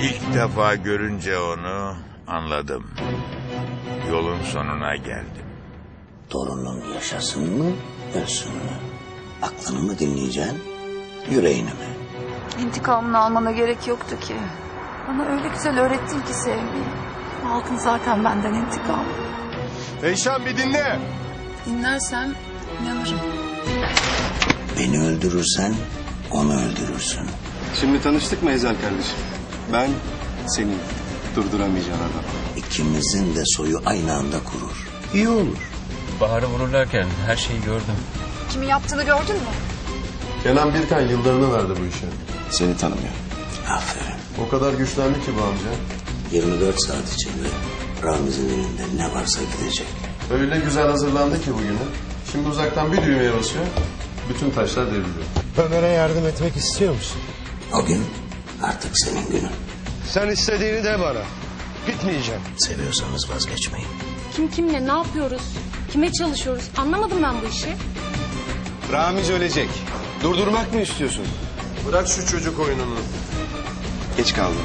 İlk defa görünce onu anladım. Yolun sonuna geldim. Torunun yaşasın mı, ölsün mü? Aklını mı dinleyeceksin, yüreğini mi? İntikamını almana gerek yoktu ki. Bana öyle güzel öğrettin ki sevmeyi. Aldın zaten benden intikam. Eyşan bir dinle. Dinlersem inanırım. Beni öldürürsen, onu öldürürsün. Şimdi tanıştık mı Ezel kardeşim? Ben senin durduramayacağın adam. İkimizin de soyu aynı anda kurur. İyi olur. Bahar'ı vururlarken her şeyi gördüm. Kimin yaptığını gördün mü? Kenan Birkan yıllarını verdi bu işe. Seni tanımıyor. Aferin. O kadar güçlendi ki bu amca. 24 saat içinde Ramiz'in elinde ne varsa gidecek. Öyle güzel hazırlandı ki bugüne. Şimdi uzaktan bir düğmeye basıyor. Bütün taşlar devriliyor. Ömer'e yardım etmek istiyor musun? O gün artık senin günün. Sen istediğini de bana. Gitmeyeceğim. Seviyorsanız vazgeçmeyin. Kim kimle ne yapıyoruz? Kime çalışıyoruz? Anlamadım ben bu işi. Ramiz ölecek. Durdurmak mı istiyorsun? Bırak şu çocuk oyununu. Geç kaldım.